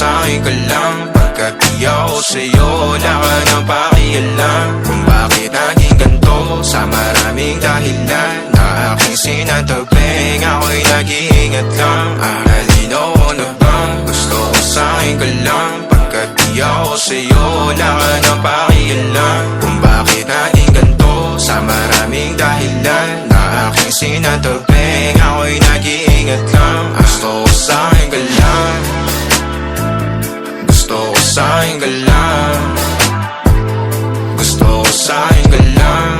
sa'kin ka lang Pagkat di ako sa'yo Wala ka nang pakialam. Kung bakit naging ganito Sa maraming dahilan. Na aking sinatagping Ako'y nag-iingat lang. Ah, nalinaw ko na bang Gusto ko sa'kin ka lang Pagkat di ako sa'yo Wala ka nang pakialam ka lang Gusto ko sa'kin ka lang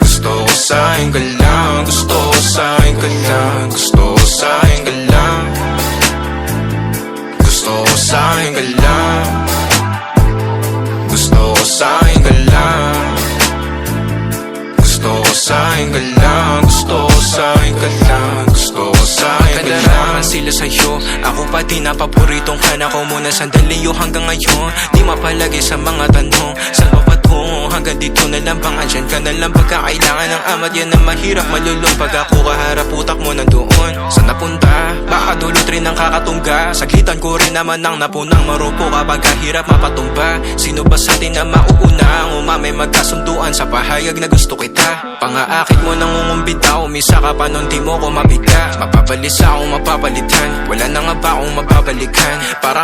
Gusto ko sa'kin ka lang Gusto ko sa'kin ka lang Gusto ko sa'kin ka lang Gusto ko sa'kin ka lang Gusto ko sa'kin ka lang Gusto ko sa'kin ka lang Ako pa din na paboritong ka na ko muna sandali yo hanggang ngayon. Di mapalagi sa mga tanong. Saan pa patungo hanggang dito na lang bang andyan ka na lang Pagka kailangan ng amat yan ang mahirap malulong Pag ako kaharap utak mo nandoon. Saan napunta? Baka dulot rin ang kakatungga. Saglitan ko rin naman ang napunang marupo Kapag kahirap mapatumba. Sino ba sa atin na mauuna Ang umamay magkasunduan sa pahayag na gusto kita? Pangaakit mo nang umumbita Umisa ka pa nun di mo ko mabiga Mapapalis akong mapapalitan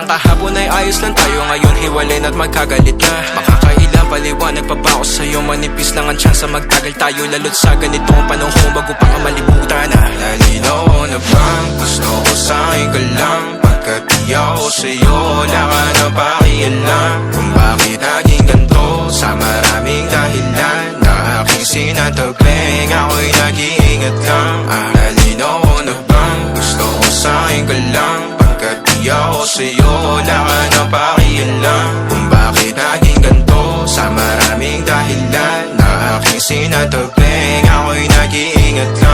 Parang kahapon ay ayos lang tayo Ngayon hiwalay na't magkagalit na. Makakailang paliwanag pa ba ako sa'yo? Manipis lang ang tsansa magtagal tayo Lalo't sa ganitong panahon Bago pa ka malimutan na. Nalinaw na bang gusto ko sa'kin ka lang. Pagkat di ako sa'yo Wala ka nang pakialam. Kung bakit naging ganito Sa maraming dahilan. Na aking sinatagping Ako'y nag-iingat lang ah, Nalinaw na bang gusto ko sa'kin ka lang Ako sa'yo Wala ka nang pakialam Kung bakit naging ganito? Sa maraming dahilan Na aking sinatagping Ako'y nag-iingat lang